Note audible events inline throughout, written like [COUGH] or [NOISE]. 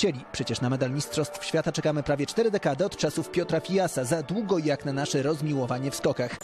chcieli. Przecież na medal Mistrzostw Świata czekamy prawie cztery dekady od czasów Piotra Fijasa, za długo jak na nasze rozmiłowanie w skokach.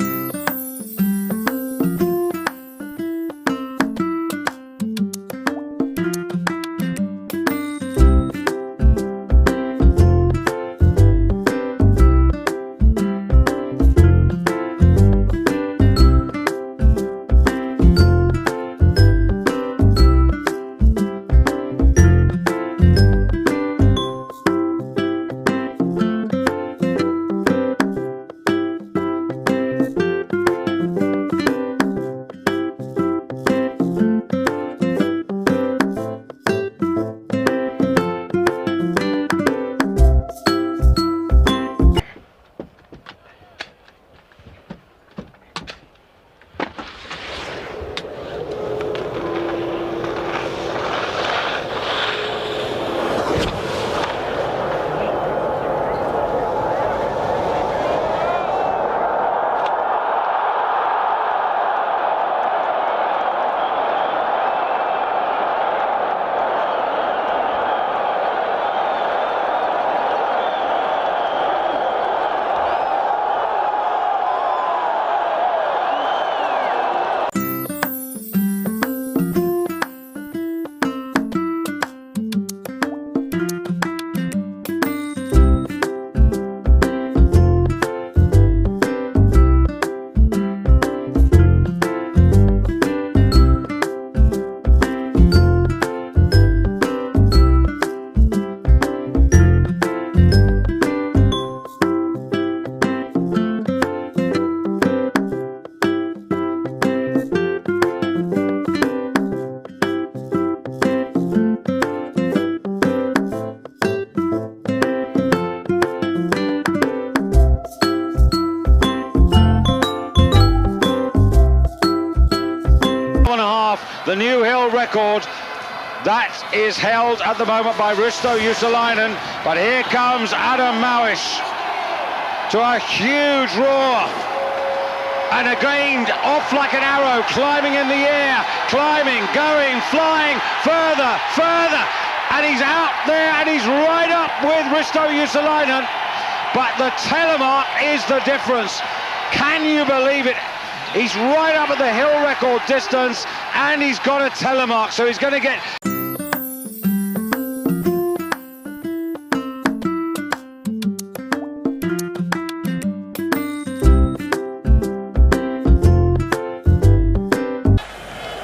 Half, the new hill record. That is held at the moment by Risto Usalainen. But here comes Adam Mawish to a huge roar. And again, off like an arrow, climbing in the air, climbing, going, flying, further, further. And he's out there and he's right up with Risto Usalainen. But the telemark is the difference. Can you believe it? He's right up at the hill record distance and he's got a telemark, so he's going to get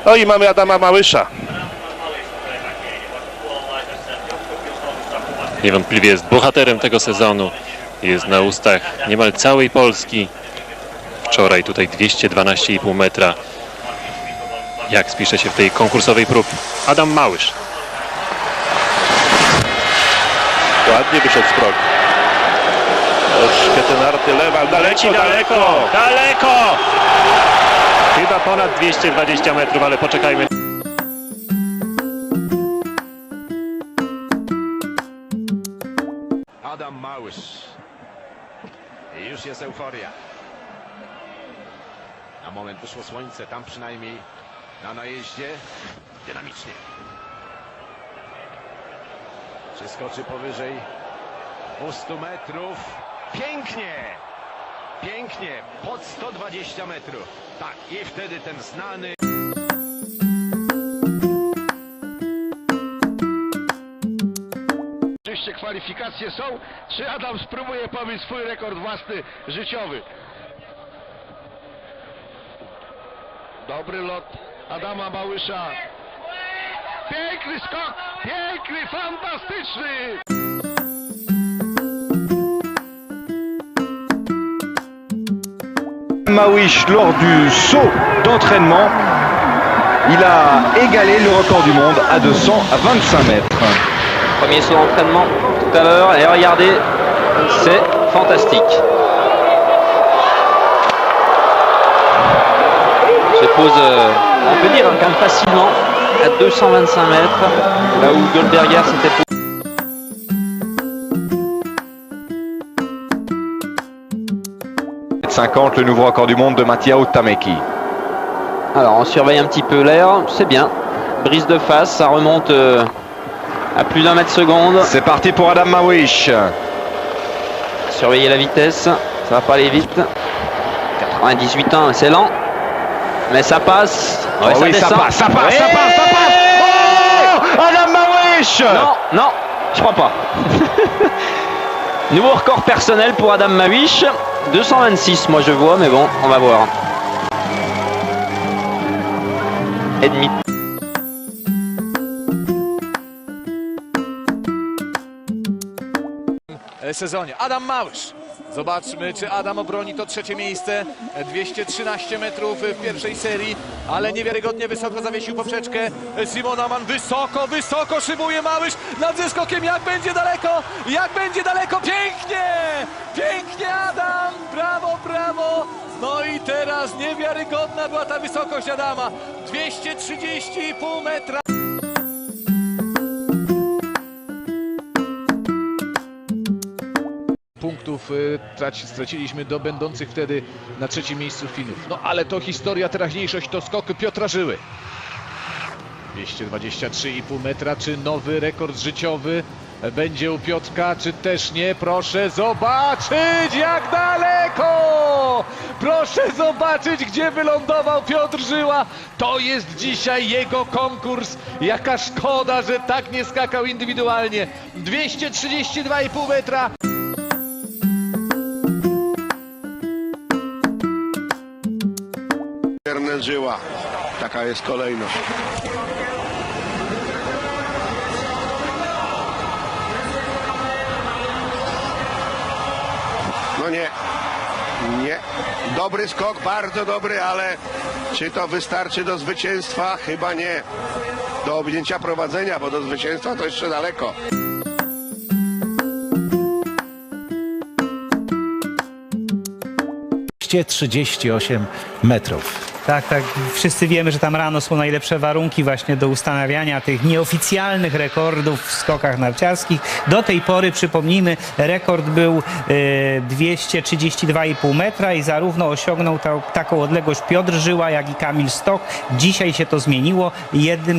No i mamy Adama Małysza. Niewątpliwie jest bohaterem tego sezonu. Jest na ustach niemal całej Polski. Wczoraj tutaj 212,5 metra. Jak spisze się w tej konkursowej prób Adam Małysz. Ładnie wyszedł z progu. Troszkę ten arty lewa, daleko, daleko. daleko! Chyba ponad 220 metrów, ale poczekajmy. Adam Małysz. I już jest euforia. Na moment wyszło słońce, tam przynajmniej na najeździe dynamicznie. Przeskoczy powyżej 200 metrów. Pięknie! Pięknie! Pod 120 metrów. Tak, i wtedy ten znany... Oczywiście kwalifikacje są. Czy Adam spróbuje pobić swój rekord własny życiowy? Dobry lot Adama Małysza. Piękny skok! Piękny, fantastyczny! Mawish lors du saut d'entraînement. Il a égalé le record du monde à 200 à 25 mètres. Premier saut d'entraînement tout à l'heure et regardez, c'est fantastique. Se pose, euh, on peut dire, hein, quand même facilement à 225 mètres, là où Goldberger s'était posé. 50, le nouveau record du monde de Mathieu Tameki. Alors on surveille un petit peu l'air, c'est bien. Brise de face, ça remonte euh, à plus d'un mètre seconde. C'est parti pour Adam Mawish. Surveillez la vitesse, ça va pas aller vite. 98 ans, c'est lent. Mais ça passe. Ouais, Oh oui, ça descend. passe, ça passe, Ouais. ça passe, ça passe. Oh Adam Mawish Non, non, je crois pas. [LAUGHS] Nouveau record personnel pour Adam Mawish. 226, moi je vois, mais bon, on va voir. Et demi. sezonie. Adam Małysz. Zobaczmy, czy Adam obroni to trzecie miejsce. 213 metrów w pierwszej serii, ale niewiarygodnie wysoko zawiesił poprzeczkę. Simon Aman wysoko, wysoko szybuje Małysz nad zeskokiem. Jak będzie daleko? Jak będzie daleko? Pięknie! Pięknie Adam! Brawo, brawo! No i teraz niewiarygodna była ta wysokość Adama. 230,5 metra. Punktów y, traci, straciliśmy do będących wtedy na trzecim miejscu Finów. No ale to historia, teraźniejszość to skok Piotra Żyły. 223,5 metra, czy nowy rekord życiowy będzie u Piotrka, czy też nie? Proszę zobaczyć jak daleko! Proszę zobaczyć gdzie wylądował Piotr Żyła. To jest dzisiaj jego konkurs. Jaka szkoda, że tak nie skakał indywidualnie. 232,5 metra. Żyła. Taka jest kolejność. No nie. Nie. Dobry skok, bardzo dobry, ale czy to wystarczy do zwycięstwa? Chyba nie. Do objęcia prowadzenia, bo do zwycięstwa to jeszcze daleko. Ście 38 metrów. Tak, tak. Wszyscy wiemy, że tam rano są najlepsze warunki właśnie do ustanawiania tych nieoficjalnych rekordów w skokach narciarskich. Do tej pory, przypomnijmy, rekord był e, 232,5 metra i zarówno osiągnął ta, taką odległość Piotr Żyła, jak i Kamil Stok. Dzisiaj się to zmieniło. Jednym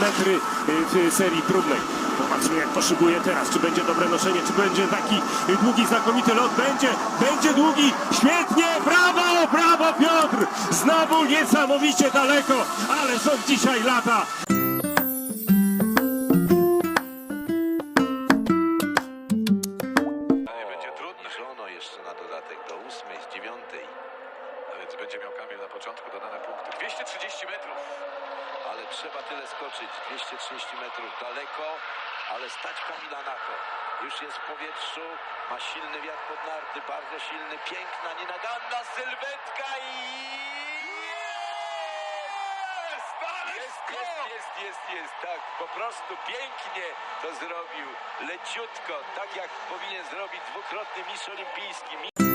metry w serii próbnej. Zobaczmy jak poszybuje teraz, czy będzie dobre noszenie, czy będzie taki długi, znakomity lot. Będzie, będzie długi, świetnie, brawo, brawo Piotr! Znowu niesamowicie daleko, ale są dzisiaj lata. Jest w powietrzu, ma silny wiatr pod narty, bardzo silny, piękna, nienaganna sylwetka i... Jest, jest, jest, jest, jest, tak, po prostu pięknie to zrobił, leciutko, tak jak powinien zrobić dwukrotny mistrz olimpijski.